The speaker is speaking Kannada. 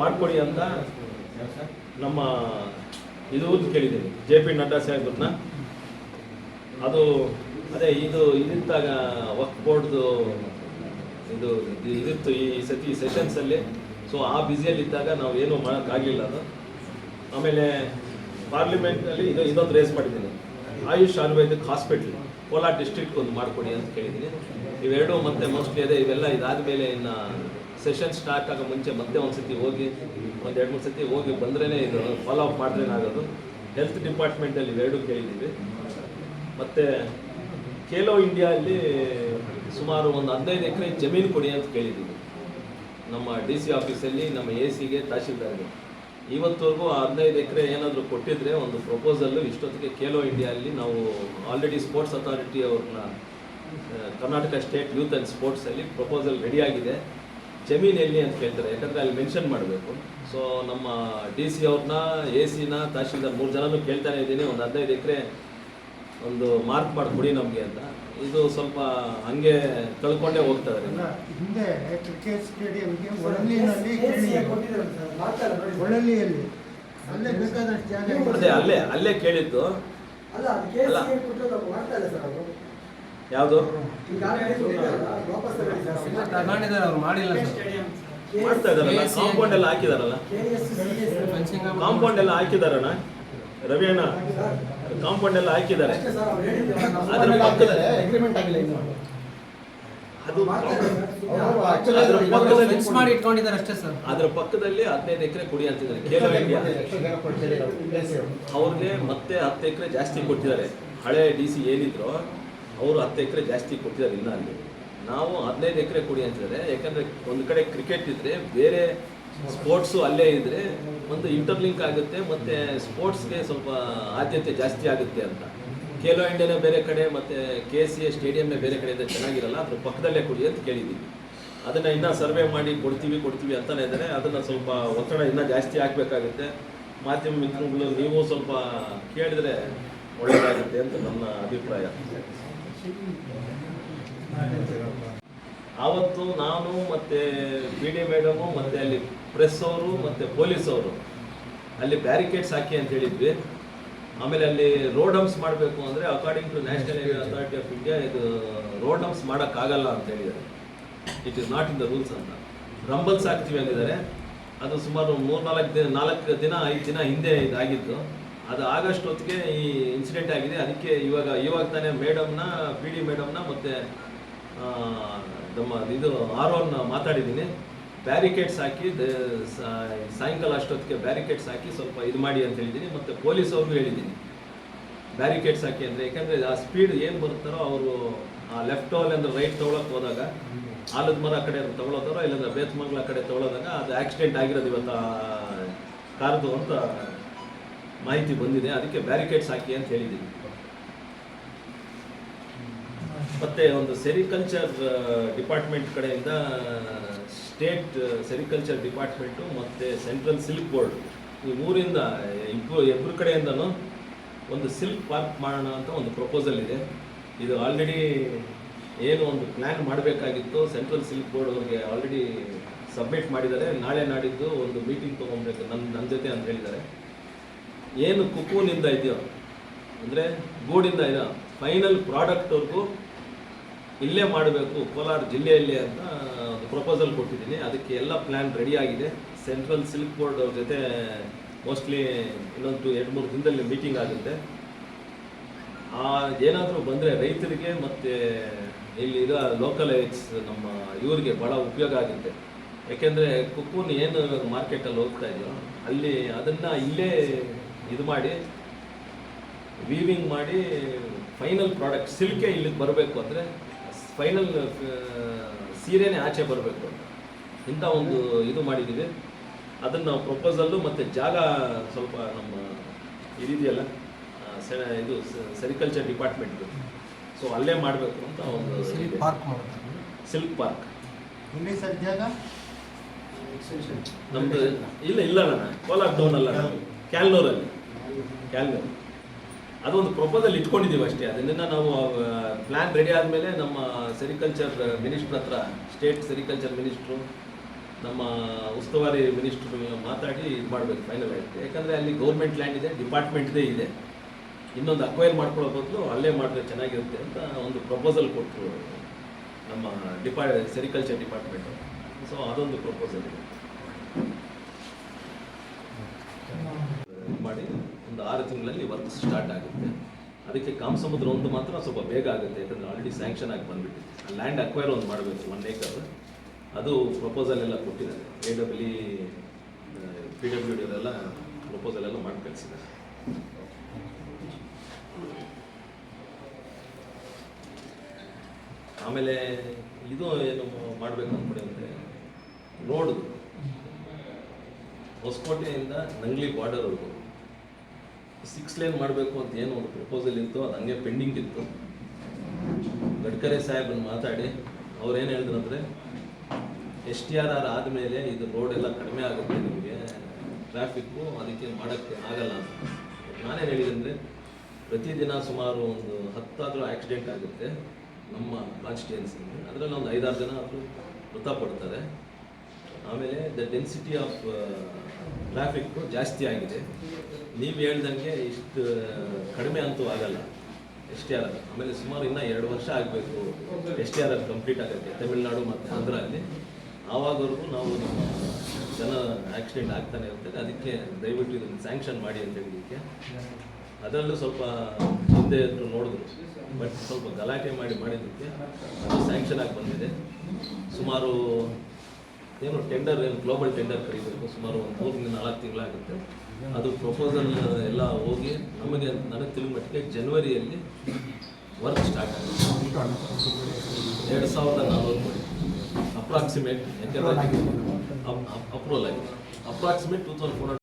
ಮಾಡಿಕೊಡಿ ಅಂತ ನಮ್ಮ ಇದು ಕೇಳಿದ್ದೀನಿ. ಜೆ ಪಿ ನಡ್ಡಾ ಸಾಹೇಬ್ರನ್ನ ಅದು ಅದೇ ಇದು ಇದಿದ್ದಾಗ ವಕ್ ಬೋರ್ಡ್ದು ಇದು ಇದು- ಇದಿತ್ತು ಈ ಸತಿ ಸೆಷನ್ಸಲ್ಲಿ ಸೊ ಆ ಬ್ಯುಸಿಯಲ್ಲಿದ್ದಾಗ ನಾವು ಏನೂ ಮಾಡೋಕ್ಕಾಗಲಿಲ್ಲ ಅದು. ಆಮೇಲೆ ಪಾರ್ಲಿಮೆಂಟಲ್ಲಿ ಇದು ಇದೊಂದು ರೇಸ್ ಮಾಡಿದ್ದೀನಿ. ಆಯುಷ್ ಆಯುರ್ವೇದಿಕ್ ಹಾಸ್ಪಿಟ್ಲ್ ಕೋಲಾರ ಡಿಸ್ಟ್ರಿಕ್ಟ್ ಒಂದು ಮಾಡಿಕೊಡಿ ಅಂತ ಕೇಳಿದ್ದೀನಿ. ಇವೆರಡು ಮತ್ತೆ ಮೋಸ್ಟ್ಲಿ ಅದೇ ಇವೆಲ್ಲ ಇದಾದ ಮೇಲೆ ಇನ್ನು ಸೆಷನ್ ಸ್ಟಾರ್ಟ್ ಆಗೋ ಮುಂಚೆ ಮತ್ತೆ ಒಂದು ಸತಿ ಹೋಗಿ, ಒಂದು ಎರಡು ಮೂರು ಸತಿ ಹೋಗಿ ಬಂದ್ರೇ ಇದು ಫಾಲೋ ಅಪ್ ಆಗೋದು. ಹೆಲ್ತ್ ಡಿಪಾರ್ಟ್ಮೆಂಟಲ್ಲಿ ಇವೆರಡು ಕೇಳಿದ್ದೀವಿ. ಮತ್ತು ಖೇಲೋ ಇಂಡಿಯಲ್ಲಿ ಸುಮಾರು ಒಂದು ಹದಿನೈದು ಎಕರೆ ಜಮೀನು ಕೊಡಿ ಅಂತ ಕೇಳಿದ್ದೀವಿ. ನಮ್ಮ ಡಿ ಸಿ ಆಫೀಸಲ್ಲಿ ನಮ್ಮ ಎ ಸಿಗೆ ತಹಶೀಲ್ದಾರ್ಗೆ. ಇವತ್ತವರೆಗೂ ಹದಿನೈದು ಎಕರೆ ಏನಾದರೂ ಕೊಟ್ಟಿದ್ರೆ ಒಂದು ಪ್ರಪೋಸಲ್ಲು ಇಷ್ಟೊತ್ತಿಗೆ ಖೇಲೋ ಇಂಡಿಯಲ್ಲಿ ನಾವು ಆಲ್ರೆಡಿ ಸ್ಪೋರ್ಟ್ಸ್ ಅಥಾರಿಟಿ ಅವ್ರನ್ನ ಕರ್ನಾಟಕ ಸ್ಟೇಟ್ ಯೂತ್ ಆ್ಯಂಡ್ ಸ್ಪೋರ್ಟ್ಸಲ್ಲಿ ಪ್ರಪೋಸಲ್ ರೆಡಿಯಾಗಿದೆ ಜಮೀನು ಎಲ್ಲಿ ಅಂತ ಕೇಳ್ತಾರೆ ಯಾಕಂದರೆ ಅಲ್ಲಿ ಮೆನ್ಷನ್ ಮಾಡಬೇಕು. ಸೊ ನಮ್ಮ ಡಿ ಸಿ ಅವ್ರನ್ನ ಎ ಸಿನ ತಹಶೀಲ್ದಾರ್ ಮೂರು ಜನನೂ ಕೇಳ್ತಾನೆ ಇದ್ದೀನಿ ಒಂದು ಹದಿನೈದು ಎಕರೆ ಒಂದು ಮಾರ್ಕ್ ಮಾಡಿಕೊಡಿ ನಮಗೆ ಅಂತ. ಇದು ಸ್ವಲ್ಪ ಹಂಗೆ ಕಳ್ಕೊಂಡೇ ಹೋಗ್ತಾ ಹಿಂದೆ ಕ್ರಿಕೆಟ್ ಸ್ಟೇಡಿಯಂಗೆ ಒಳಲಿನಲ್ಲಿ ಒಳಲಿಯಲ್ಲಿ ಅಲ್ಲೇ ಬೇಕಾದಷ್ಟು ಜಾಗ ಅಲ್ಲೇ ಅಲ್ಲೇ ಕೇಳಿದ್ದು. ಅಲ್ಲ ಯಾವುದು? ತಗೊಂಡಿದ್ದಾರೆ ಅವ್ರು ಮಾಡಿಲ್ಲ ಸರ್. ಮಾಡ್ತಾ ಇದಾರಲ್ಲ ಕಾಂಪೌಂಡ್ ಎಲ್ಲ ಹಾಕಿದಾರಲ್ಲ? ಕಾಂಪೌಂಡ್ ಎಲ್ಲ ಹಾಕಿದಾರಣ್ಣ? ರವಿ ಅಣ್ಣ ಕಾಂಪೌಂಡ್ ಎಲ್ಲ ಹಾಕಿದ್ದಾರೆ. ಅದ್ರ ಪಕ್ಕದ ಅಗ್ರಿಮೆಂಟ್ ಆಗಿಲ್ಲ ಇನ್ನು. ಅದ್ರ ಪಕ್ಕದಲ್ಲಿ ಫೆನ್ಸ್ ಮಾಡಿ ಇಟ್ಕೊಂಡಿದ್ದಾರೆ ಅಷ್ಟೇ ಸರ್. ಅದ್ರ ಪಕ್ಕದಲ್ಲಿ ಹದಿನೈದು ಎಕರೆ ಕುಡಿ ಅಂತಿದ್ದಾರೆ. ಖೇಲೋ ಇಂಡಿಯಾ ಅವ್ರಿಗೆ ಮತ್ತೆ ಹತ್ತು ಎಕರೆ ಜಾಸ್ತಿ ಕೊಟ್ಟಿದ್ದಾರೆ. ಹಳೆ ಡಿ ಸಿ ಏನಿದ್ರು ಅವರು ಹತ್ತು ಎಕರೆ ಜಾಸ್ತಿ ಕೊಟ್ಟಿದ್ದಾರೆ ಇನ್ನೂ ಅಲ್ಲಿ. ನಾವು ಹದಿನೈದು ಎಕರೆ ಕೊಡಿ ಅಂತಿದ್ದಾರೆ ಯಾಕಂದರೆ ಒಂದು ಕಡೆ ಕ್ರಿಕೆಟ್ ಇದ್ದರೆ ಬೇರೆ ಸ್ಪೋರ್ಟ್ಸು ಅಲ್ಲೇ ಇದ್ದರೆ ಒಂದು ಇಂಟರ್ಲಿಂಕ್ ಆಗುತ್ತೆ ಮತ್ತು ಸ್ಪೋರ್ಟ್ಸ್ಗೆ ಸ್ವಲ್ಪ ಆದ್ಯತೆ ಜಾಸ್ತಿ ಆಗುತ್ತೆ ಅಂತ. ಖೇಲೋ ಇಂಡಿಯಾನೇ ಬೇರೆ ಕಡೆ ಮತ್ತು ಕೆ ಸಿ ಎ ಸ್ಟೇಡಿಯಂನೇ ಬೇರೆ ಕಡೆ ಇದ್ರೆ ಚೆನ್ನಾಗಿರಲ್ಲ ಅದ್ರ ಪಕ್ಕದಲ್ಲೇ ಕೊಡಿ ಅಂತ ಕೇಳಿದ್ದೀವಿ ಅದನ್ನು ಇನ್ನೂ ಸರ್ವೆ ಮಾಡಿ ಕೊಡ್ತೀವಿ ಕೊಡ್ತೀವಿ ಅಂತಲೇ ಇದ್ದಾರೆ. ಅದನ್ನು ಸ್ವಲ್ಪ ಒತ್ತಡ ಇನ್ನೂ ಜಾಸ್ತಿ ಆಗಬೇಕಾಗುತ್ತೆ. ಮಾಧ್ಯಮ ಮಿತ್ರಗಳು ನೀವು ಸ್ವಲ್ಪ ಕೇಳಿದರೆ ಒಳ್ಳೆಯದಾಗುತ್ತೆ ಅಂತ ನನ್ನ ಅಭಿಪ್ರಾಯ. ಆವತ್ತು ನಾನು ಮತ್ತೆ ಬಿ ಡಿ ಮೇಡಮು ಮತ್ತೆ ಅಲ್ಲಿ ಪ್ರೆಸ್ ಅವರು, ಮತ್ತೆ ಪೊಲೀಸ್ ಅವರು. ಅಲ್ಲಿ ಬ್ಯಾರಿಕೇಡ್ಸ್ ಹಾಕಿ ಅಂತ ಹೇಳಿದ್ವಿ. ಆಮೇಲೆ ಅಲ್ಲಿ ರೋಡ್ ಹಂಪ್ಸ್ ಮಾಡಬೇಕು ಅಂದರೆ according to national area authority of India ಇದು ರೋಡ್ ಹಂಪ್ಸ್ ಮಾಡೋಕ್ಕಾಗಲ್ಲ ಅಂತ ಹೇಳಿದ್ದಾರೆ. It is not in the rules ಅಂತ. ರಂಬಲ್ಸ್ ಹಾಕ್ತೀವಿ ಅಂದಿದ್ದಾರೆ. ಅದು ಸುಮಾರು ಮೂರ್ನಾಲ್ಕು ದಿನ, ನಾಲ್ಕು ದಿನ, ಐದು ದಿನ ಹಿಂದೆ ಇದಾಗಿತ್ತು ಅದು ಆಗಸ್ಟ್ ಹೊತ್ತಿಗೆ ಈ ಇನ್ಸಿಡೆಂಟ್ ಆಗಿದೆ. ಅದಕ್ಕೆ ಇವಾಗ ಇವಾಗ ತಾನೇ ಮೇಡಮ್ನ ಪಿ ಡಿ ಮೇಡಮ್ನ ಮತ್ತು ನಮ್ಮ ಇದು ಆರ್ ಒನ್ ಮಾತಾಡಿದ್ದೀನಿ. ಬ್ಯಾರಿಕೇಡ್ಸ್ ಹಾಕಿ ಸಾಯಂಕಾಲ ಅಷ್ಟೊತ್ತಿಗೆ ಬ್ಯಾರಿಕೇಡ್ಸ್ ಹಾಕಿ ಸ್ವಲ್ಪ ಇದು ಮಾಡಿ ಅಂತ ಹೇಳಿದ್ದೀನಿ. ಮತ್ತು ಪೊಲೀಸ್ ಅವ್ರಿಗೂ ಹೇಳಿದ್ದೀನಿ. ಬ್ಯಾರಿಕೇಡ್ಸ್ ಹಾಕಿ ಅಂದರೆ, ಯಾಕಂದರೆ ಆ ಸ್ಪೀಡ್ ಏನು ಬರುತ್ತಾರೋ ಅವರು, ಆ ಲೆಫ್ಟ್ ಹೋಲ್ ಅಂದರೆ ರೈಟ್ ತೊಗೊಳಕ್ಕೆ ಹೋದಾಗ, ಆಲದ ಮರ ಕಡೆ ತೊಗೊಳೋದಾರೋ ಇಲ್ಲಾಂದ್ರೆ ಬೇತ್ಮಂಗ್ಲ ಕಡೆ ತೊಗೊಳೋದಾಗ, ಅದು ಆಕ್ಸಿಡೆಂಟ್ ಆಗಿರೋದು ಇವತ್ತು ಕಾರ್ದು ಅಂತ ಮಾಹಿತಿ ಬಂದಿದೆ, ಅದಕ್ಕೆ ಬ್ಯಾರಿಕೇಡ್ಸ್ ಹಾಕಿ ಅಂತ ಹೇಳಿದ್ದೀನಿ. ಮತ್ತೆ ಒಂದು ಸೆರಿಕಲ್ಚರ್ ಡಿಪಾರ್ಟ್ಮೆಂಟ್ ಕಡೆಯಿಂದ ಸ್ಟೇಟ್ ಸೆರಿಕಲ್ಚರ್ ಡಿಪಾರ್ಟ್ಮೆಂಟು ಮತ್ತು ಸೆಂಟ್ರಲ್ ಸಿಲ್ಕ್ ಬೋರ್ಡ್ ಈ ಮೂರಿಂದ ಇಬ್ಬರು ಇಬ್ಬರು ಕಡೆಯಿಂದನೂ ಒಂದು ಸಿಲ್ಕ್ ಪಾರ್ಕ್ ಮಾಡೋಣ ಅಂತ ಒಂದು ಪ್ರಪೋಸಲ್ ಇದೆ. ಇದು ಆಲ್ರೆಡಿ ಏನು ಒಂದು ಪ್ಲ್ಯಾನ್ ಮಾಡಬೇಕಾಗಿತ್ತು ಸೆಂಟ್ರಲ್ ಸಿಲ್ಕ್ ಬೋರ್ಡ್ ಅವ್ರಿಗೆ ಆಲ್ರೆಡಿ ಸಬ್ಮಿಟ್ ಮಾಡಿದ್ದಾರೆ. ನಾಳೆ ನಾಡಿದ್ದು ಒಂದು ಮೀಟಿಂಗ್ ತೊಗೊಬೇಕು ನನ್ನ ನನ್ನ ಜೊತೆ ಅಂತ ಹೇಳಿದ್ದಾರೆ. ಏನು ಕುಕೂನಿಂದ ಇದೆಯೋ, ಅಂದರೆ ಗೂಡಿಂದ ಇದೆಯೋ ಫೈನಲ್ ಪ್ರಾಡಕ್ಟ್ವರೆಗೂ ಇಲ್ಲೇ ಮಾಡಬೇಕು ಕೋಲಾರ ಜಿಲ್ಲೆಯಲ್ಲಿ ಅಂತ ಒಂದು ಪ್ರಪೋಸಲ್ ಕೊಟ್ಟಿದ್ದೀನಿ. ಅದಕ್ಕೆ ಎಲ್ಲ ಪ್ಲ್ಯಾನ್ ಆಗಿದೆ. ಸೆಂಟ್ರಲ್ ಸಿಲ್ಕ್ ಬೋರ್ಡ್ ಅವ್ರ ಜೊತೆ ಮೋಸ್ಟ್ಲಿ ಇನ್ನೊಂದು ಎರಡು ಮೂರು ದಿನದಲ್ಲಿ ಮೀಟಿಂಗ್ ಆಗುತ್ತೆ. ಆ, ಏನಾದರೂ ಬಂದರೆ ರೈತರಿಗೆ ಮತ್ತು ಇಲ್ಲಿರೋ ಲೋಕಲ್ ಐಟ್ಸ್ ನಮ್ಮ ಇವ್ರಿಗೆ ಭಾಳ ಉಪಯೋಗ ಆಗುತ್ತೆ. ಯಾಕೆಂದರೆ ಕುಕ್ಕೂನ್ ಏನು ಮಾರ್ಕೆಟಲ್ಲಿ ಹೋಗ್ತಾ ಇದೆಯೋ, ಅಲ್ಲಿ ಅದನ್ನು ಇಲ್ಲೇ ಇದು ಮಾಡಿ ವೀವಿಂಗ್ ಮಾಡಿ ಫೈನಲ್ ಪ್ರಾಡಕ್ಟ್ ಸಿಲ್ಕೆ ಇಲ್ಲಿಗೆ ಬರಬೇಕು ಅಂದರೆ ಫೈನಲ್ ಸೀರೆನೇ ಆಚೆ ಬರಬೇಕು ಅಂತ. ಇಂಥ ಒಂದು ಇದು ಮಾಡಿದ್ದೀವಿ ಅದನ್ನು ಪ್ರಪೋಸಲ್ಲು ಮತ್ತು ಜಾಗ ಸ್ವಲ್ಪ ನಮ್ಮ ಇದಿದೆಯಲ್ಲ ಸೆ- ಇದು ಸೆರಿಕಲ್ಚರ್ ಡಿಪಾರ್ಟ್ಮೆಂಟ್ ಸೊ ಅಲ್ಲೇ ಮಾಡಬೇಕು ಅಂತ ಒಂದು ಸಿಲ್ಕ್ ಪಾರ್ಕ್ ಸಿಲ್ಕ್ ಪಾರ್ಕ್ ನಮ್ದು ಇಲ್ಲ ಇಲ್ಲ ಅಣ್ಣ ಕೋಲಾರ ಟೌನ್ ಅಲ್ಲ. ಕ್ಯಾಲ್ನೂರಲ್ಲಿ ಕ್ಯಾಲ್ನೂರ್ ಅದೊಂದು ಪ್ರಪೋಸಲ್ ಇಟ್ಕೊಂಡಿದ್ದೀವಿ ಅಷ್ಟೇ. ಅದನ್ನ ನಾವು ಪ್ಲ್ಯಾನ್ ರೆಡಿ ಆದಮೇಲೆ ನಮ್ಮ ಸೆರಿಕಲ್ಚರ್ ಮಿನಿಸ್ಟ್ರ್ ಹತ್ರ ಸ್ಟೇಟ್ ಸೆರಿಕಲ್ಚರ್ ಮಿನಿಸ್ಟ್ರು ನಮ್ಮ ಉಸ್ತುವಾರಿ ಮಿನಿಸ್ಟ್ರು ಮಾತಾಡಿ ಇದು ಮಾಡಬೇಕು ಫೈನಲ್ ಆಗುತ್ತೆ ಯಾಕಂದರೆ ಅಲ್ಲಿ ಗೌರ್ಮೆಂಟ್ ಲ್ಯಾಂಡ್ ಇದೆ ಡಿಪಾರ್ಟ್ಮೆಂಟ್ದೇ ಇದೆ. ಇನ್ನೊಂದು ಅಕ್ವೈರ್ ಮಾಡ್ಕೊಳ್ಳೋ ಬದಲು ಅಲ್ಲೇ ಮಾಡಿದ್ರೆ ಚೆನ್ನಾಗಿರುತ್ತೆ ಅಂತ ಒಂದು ಪ್ರಪೋಸಲ್ ಕೊಟ್ಟರು ನಮ್ಮ ಡಿಪಾ ಸೆರಿಕಲ್ಚರ್ ಡಿಪಾರ್ಟ್ಮೆಂಟು ಸೊ ಅದೊಂದು ಪ್ರಪೋಸಲ್ ಇದು ಮಾಡಿ ಒಂದು ಆರು ತಿಂಗಳಲ್ಲಿ ವರ್ಕ್ ಸ್ಟಾರ್ಟ್ ಆಗುತ್ತೆ. ಅದಕ್ಕೆ ಕಾಮಸಮುದ್ರ ಒಂದು ಮಾತ್ರ ಸ್ವಲ್ಪ ಬೇಗ ಆಗುತ್ತೆ, ಯಾಕಂದರೆ ಆಲ್ರೆಡಿ ಸ್ಯಾಂಕ್ಷನ್ ಆಗಿ ಬಂದ್ಬಿಟ್ಟು ಆ ಲ್ಯಾಂಡ್ ಅಕ್ವೈರ್ ಒಂದು ಮಾಡಬೇಕು ಒನ್ ಏಕರ್ ಅದು ಪ್ರಪೋಸಲ್ ಎಲ್ಲ ಕೊಟ್ಟಿದ್ದಾರೆ. A W P W D ಅವರೆಲ್ಲ ಪ್ರಪೋಸಲ್ ಎಲ್ಲ ಮಾಡಿ ಕಳಿಸಿದ್ದಾರೆ. ಆಮೇಲೆ ಇದು ಏನು ಮಾಡಬೇಕು ಅಂದ್ಬಿಡಿ ಅಂದರೆ, ರೋಡ್. ಹೊಸಕೋಟೆಯಿಂದ ನಂಗ್ಲಿ ಬಾರ್ಡರ್ವರೆಗೂ ಸಿಕ್ಸ್ ಲೇನ್ ಮಾಡಬೇಕು ಅಂತ ಏನು ಒಂದು ಪ್ರಪೋಸಲ್ ಇತ್ತು ಅದು ಹಂಗೆ ಪೆಂಡಿಂಗ್ ಇತ್ತು. ಗಡ್ಕರಿ ಸಾಹೇಬನ್ನು ಮಾತಾಡಿ ಅವ್ರೇನು ಅಂದರೆ, ಎಸ್ ಟಿ ಆರ್ ಆರ್ ಆದಮೇಲೆ ಇದು ರೋಡ್ ಎಲ್ಲ ಕಡಿಮೆ ಆಗುತ್ತೆ ನಿಮಗೆ ಟ್ರಾಫಿಕ್ಕು ಅದಕ್ಕೆ ಮಾಡೋಕ್ಕೆ ಆಗಲ್ಲ ಅಂತ. ನಾನೇನು ಹೇಳಿದೆ ಅಂದರೆ, ಪ್ರತಿದಿನ ಸುಮಾರು ಒಂದು ಹತ್ತಾದರೂ ಆಕ್ಸಿಡೆಂಟ್ ಆಗುತ್ತೆ ನಮ್ಮ ಕಾನ್ಸ್ಟಿಟ್ಯೂನ್ಸಿಯಲ್ಲಿ ಅದರಲ್ಲಿ ಒಂದು ಐದಾರು ಜನ ಆದರೂ ಮೃತಪಡ್ತಾರೆ. ಆಮೇಲೆ ದ ಡೆನ್ಸಿಟಿ ಆಫ್ ಟ್ರಾಫಿಕ್ಕು ಜಾಸ್ತಿ ಆಗಿದೆ. ನೀವು ಹೇಳ್ದಂಗೆ ಇಷ್ಟು ಕಡಿಮೆ ಅಂತೂ ಆಗಲ್ಲ. ಎಸ್ ಟಿ ಆರ್ ಆಮೇಲೆ ಸುಮಾರು ಇನ್ನೂ ಎರಡು ವರ್ಷ ಆಗಬೇಕು. S T R R complete ಆಗುತ್ತೆ ತಮಿಳುನಾಡು ಮತ್ತು ಆಂಧ್ರಲ್ಲಿ ಆವಾಗವರೆಗೂ ನಾವು ಜನ ಆಕ್ಸಿಡೆಂಟ್ ಆಗ್ತಾನೆ ಇರ್ತದೆ. ಅದಕ್ಕೆ ದಯವಿಟ್ಟು ಇದನ್ನು ಸ್ಯಾಂಕ್ಷನ್ ಮಾಡಿ ಅಂತ ಹೇಳಿದಕ್ಕೆ ಅದರಲ್ಲೂ ಸ್ವಲ್ಪ ಹಿಂದೆ ಎದ್ರು ನೋಡಿದ್ರು. ಬಟ್ ಸ್ವಲ್ಪ ಗಲಾಟೆ ಮಾಡಿ ಮಾಡಿದ್ದಕ್ಕೆ ಅದು ಸ್ಯಾಂಕ್ಷನ್ ಆಗಿ ಬಂದಿದೆ. ಸುಮಾರು ಏನು ಟೆಂಡರ್ ಏನು ಗ್ಲೋಬಲ್ ಟೆಂಡರ್ ಕರೀಬೇಕು. ಸುಮಾರು ಒಂದು ಮೂರರಿಂದ ನಾಲ್ಕು ತಿಂಗಳಾಗುತ್ತೆ ಅದು ಪ್ರಪೋಸಲ್ ಎಲ್ಲ ಹೋಗಿ ನಮಗೆ ನನಗೆ ತಿಳಿದ ಮಟ್ಟಿಗೆ ಜನವರಿಯಲ್ಲಿ ವರ್ಕ್ ಸ್ಟಾರ್ಟ್ ಆಗುತ್ತೆ. ಎರಡು ಸಾವಿರದ ನಾಲ್ಕು ಅಪ್ರಾಕ್ಸಿಮೇಟ್ ಯಾಕೆಂದರೆ ಅಪ್ರೂವಲ್ ಆಗಿದೆ. Approximate two thousand four